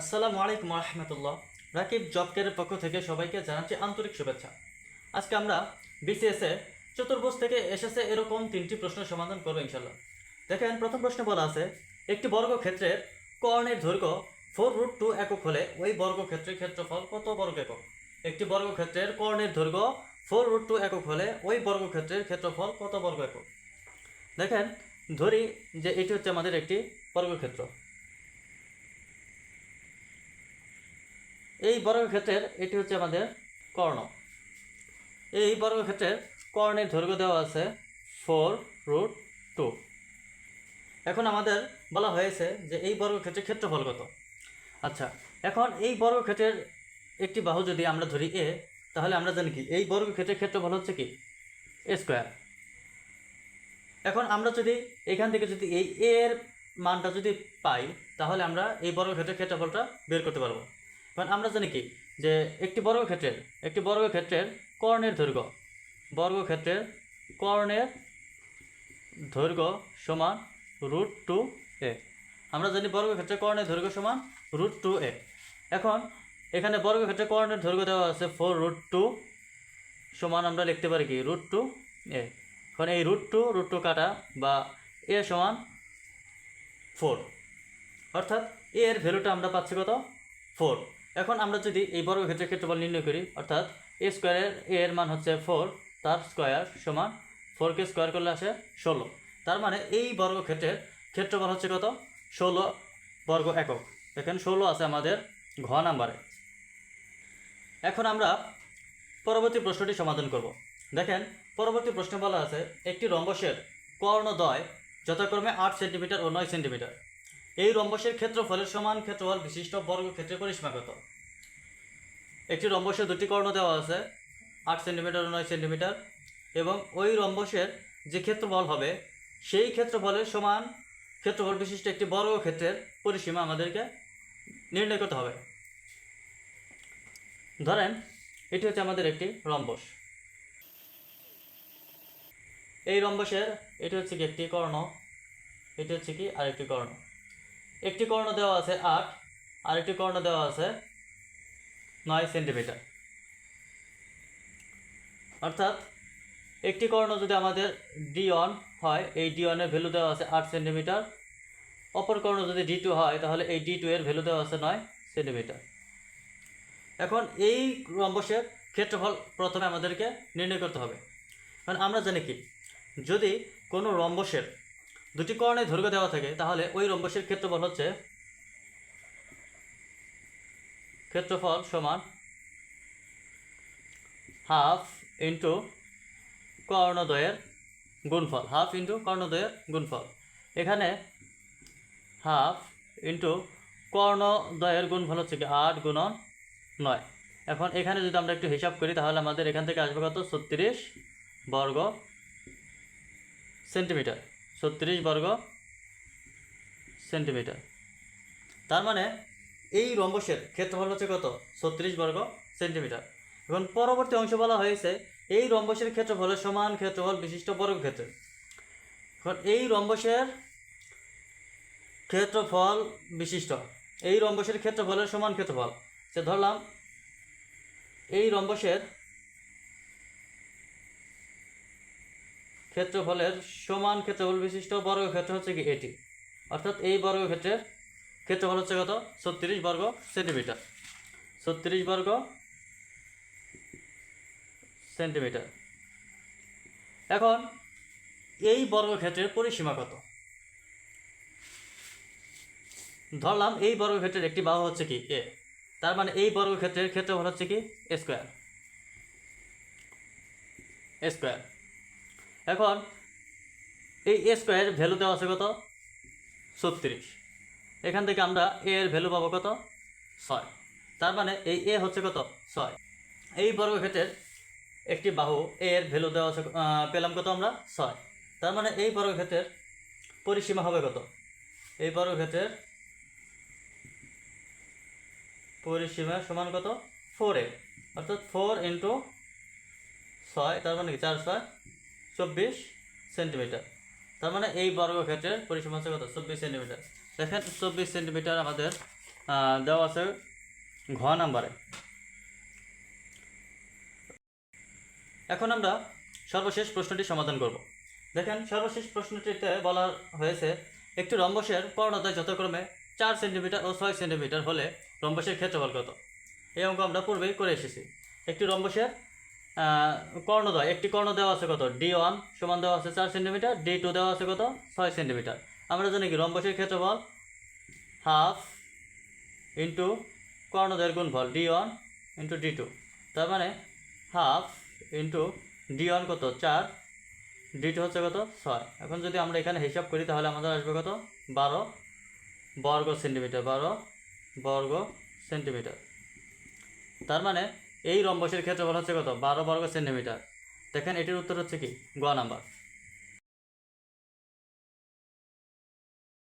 আসসালামু আলাইকুম রহমতুল্লাহ। রাকিব জব কেয়ারের পক্ষ থেকে সবাইকে জানাচ্ছি আন্তরিক শুভেচ্ছা। আজকে আমরা বিসিএস এ চতুর্ভুজ থেকে এসেছে এরকম তিনটি প্রশ্নের সমাধান করব ইনশাল্লাহ দেখেন, প্রথম প্রশ্নে বলা আছে, একটি বর্গক্ষেত্রের কর্ণের দৈর্ঘ্য ফোর রুট টু একক হলে ওই বর্গক্ষেত্রের ক্ষেত্রফল কত বর্গ একক? একটি বর্গক্ষেত্রের কর্ণের দৈর্ঘ্য ফোর রুট টু একক হলে ওই বর্গক্ষেত্রের ক্ষেত্রফল কত বর্গ একক? দেখেন, ধরি যে এটি হচ্ছে আমাদের একটি বর্গক্ষেত্র। এই বর্গক্ষেত্রের এটি হচ্ছে আমাদের কর্ণ। এই বর্গক্ষেত্রের কর্ণের দৈর্ঘ্য দেওয়া আছে ফোর রুট টু। এখন আমাদের বলা হয়েছে যে এই বর্গক্ষেত্রের ক্ষেত্রফল কত। আচ্ছা এখন এই বর্গক্ষেত্রের একটি বাহু যদি আমরা ধরি এ, তাহলে আমরা জানি কি, এই বর্গক্ষেত্রের ক্ষেত্রফল হচ্ছে কি? A square. এখন আমরা যদি এখান থেকে যদি এই এর মানটা যদি পাই, তাহলে আমরা এই বর্গক্ষেত্রের ক্ষেত্রফলটা বের করতে পারব। কারণ আমরা জানি কি? যে একটি বর্গক্ষেত্রের একটি বর্গক্ষেত্রের কর্ণের দৈর্ঘ্য বর্গক্ষেত্রের কর্ণের দৈর্ঘ্য সমান রুট টু এ। আমরা জানি বর্গক্ষেত্রের কর্ণের দৈর্ঘ্য সমান রুট টু এ। এখন এখানে বর্গক্ষেত্রের কর্ণের দৈর্ঘ্য দেওয়া আছে ফোর রুট টু সমান আমরা লিখতে পারি কি? Root two A. এখন এই রুট টু রুট টু কাটা বা এ সমান ফোর। অর্থাৎ এ এর ভ্যালুটা আমরা পাচ্ছি কত? ফোর। এখন আমরা যদি এই বর্গক্ষেত্রের ক্ষেত্রফল নির্ণয় করি, অর্থাৎ এ স্কোয়ারের এ এর মান হচ্ছে ফোর তার স্কোয়ার সমান ফোরকে স্কোয়ার করলে আসে ষোলো। তার মানে এই বর্গক্ষেত্রের ক্ষেত্রফল হচ্ছে কত? ষোলো বর্গ একক। দেখেন ষোলো আছে আমাদের ঘ নাম্বারে। এখন আমরা পরবর্তী প্রশ্নটি সমাধান করব। দেখেন, পরবর্তী প্রশ্নে বলা আছে, একটি রম্বসের কর্ণদ্বয় যথাক্রমে আট সেন্টিমিটার ও নয় সেন্টিমিটার। এই রম্বসের ক্ষেত্রফলের সমান ক্ষেত্রফল বিশিষ্ট বর্গক্ষেত্রের পরিসীমা কত? একটি রম্বসের দুটি কর্ণ দেওয়া আছে, আট সেন্টিমিটার নয় সেন্টিমিটার, এবং ওই রম্বসের যে ক্ষেত্রফল হবে, সেই ক্ষেত্রফলের সমান ক্ষেত্রফল বিশিষ্ট একটি বর্গক্ষেত্রের পরিসীমা আমাদেরকে নির্ণয় করতে হবে। ধরেন, এটি হচ্ছে আমাদের একটি রম্বস। এই রম্বসের, এটি হচ্ছে কি একটি কর্ণ, এটি হচ্ছে কি আরেকটি কর্ণ। একটি কর্ণ দেওয়া আছে আট, আরেকটি কর্ণ দেওয়া আছে নয় সেন্টিমিটার। অর্থাৎ একটি কর্ণ যদি আমাদের ডি অন হয়, এই ডি অনের ভ্যালু দেওয়া আছে আট সেন্টিমিটার। অপর কর্ণ যদি ডি টু হয়, তাহলে এই ডি টু এর ভ্যালু দেওয়া আছে নয় সেন্টিমিটার। এখন এই রম্বসের ক্ষেত্রফল প্রথমে আমাদেরকে নির্ণয় করতে হবে। কারণ আমরা জানি কি, যদি কোনো রম্বসের দুটি কর্ণে দৈর্ঘ্য দেওয়া থাকে, তাহলে ওই রম্বসের ক্ষেত্রফল হচ্ছে ক্ষেত্রফল সমান হাফ ইন্টু কর্ণদ্বয়ের গুণফল, হাফ ইন্টু কর্ণদ্বয়ের গুণফল। এখানে হাফ ইন্টু কর্ণদ্বয়ের গুণফল হচ্ছে কি? আট গুণন নয়। এখন এখানে যদি আমরা একটু হিসাব করি, তাহলে আমাদের এখান থেকে আসবে কত? ছত্রিশ বর্গ সেন্টিমিটার। ছত্রিশ বর্গ সেন্টিমিটার। তার মানে এই রম্বসের ক্ষেত্রফল হচ্ছে কত? ছত্রিশ বর্গ সেন্টিমিটার। এখন পরবর্তী অংশ বলা হয়েছে, এই রম্বসের ক্ষেত্রফলের সমান ক্ষেত্রফল বিশিষ্ট বর্গক্ষেত্র এখন এই রম্বসের ক্ষেত্রফল বিশিষ্ট, এই রম্বসের ক্ষেত্রফলের সমান ক্ষেত্রফল। সে ধরলাম, এই রম্বসের ক্ষেত্রফলের সমান ক্ষেত্রফল বিশিষ্ট বর্গক্ষেত্র হচ্ছে কি এটি। অর্থাৎ এই বর্গক্ষেত্রের ক্ষেত্রফল হচ্ছে কত? ছত্রিশ বর্গ সেন্টিমিটার। ছত্রিশ বর্গ সেন্টিমিটার। এখন এই বর্গক্ষেত্রের পরিসীমা কত? ধরলাম এই বর্গক্ষেত্রের একটি বাহু হচ্ছে কি এ। তার মানে এই বর্গক্ষেত্রের ক্ষেত্রফল হচ্ছে কি স্কোয়ার। স্কোয়ার। এখন এই এ স্কোয়ার ভ্যালু দেওয়া আছে কত? ছত্রিশ। এখান থেকে আমরা এ এর ভ্যালু পাবো কত? ছয়। তার মানে এই এ হচ্ছে কত? ছয়। এই বর্গক্ষেত্রের একটি বাহু এ এর ভ্যালু দেওয়া আছে পেলাম কত আমরা? ছয়। তার মানে এই বর্গক্ষেত্রের পরিসীমা হবে কত? এই বর্গক্ষেত্রের পরিসীমা সমান কত? ফোর এ অর্থাৎ ফোর ইন্টু ছয়, তার মানে কি? চার, ছয়। চব্বিশ সেন্টিমিটার। তার মানে এই বর্গক্ষেত্রের পরিসীমা হচ্ছে কত? চব্বিশ সেন্টিমিটার। দেখেন, চব্বিশ সেন্টিমিটার আমাদের দেওয়া আছে ঘ নাম্বারে। এখন আমরা সর্বশেষ প্রশ্নটি সমাধান করব। দেখেন, সর্বশেষ প্রশ্নটিতে বলা হয়েছে, একটি রম্বসের কর্ণদয় যথাক্রমে চার সেন্টিমিটার ও ছয় সেন্টিমিটার হলে রম্বসের ক্ষেত্রফল কত? এই অঙ্ক আমরা পূর্বেই করে এসেছি। একটি রম্বসের আহ, কর্ণদয় একটি কর্ণ দেওয়া আছে কত? ডি ওয়ান সমান দেওয়া আছে চার সেন্টিমিটার ডি টু দেওয়া আছে কত? ছয় সেন্টিমিটার। আমরা জানি কি রম্বসের ক্ষেত্রফল হাফ ইন্টু কর্ণদয়ের গুণফল D one into D two. তার মানে হাফ ইন্টু ডি ওয়ান কত? চার। ডি টু হচ্ছে কত? ছয়। এখন যদি আমরা এখানে হিসাব করি তাহলে আমাদের আসবে কত? বারো বর্গ সেন্টিমিটার বারো বর্গ সেন্টিমিটার। তার মানে এই রম্বসের ক্ষেত্রফল হচ্ছে কত? বারো বর্গ সেন্টিমিটার। দেখেন, এটির উত্তর হচ্ছে কি? গ নাম্বার।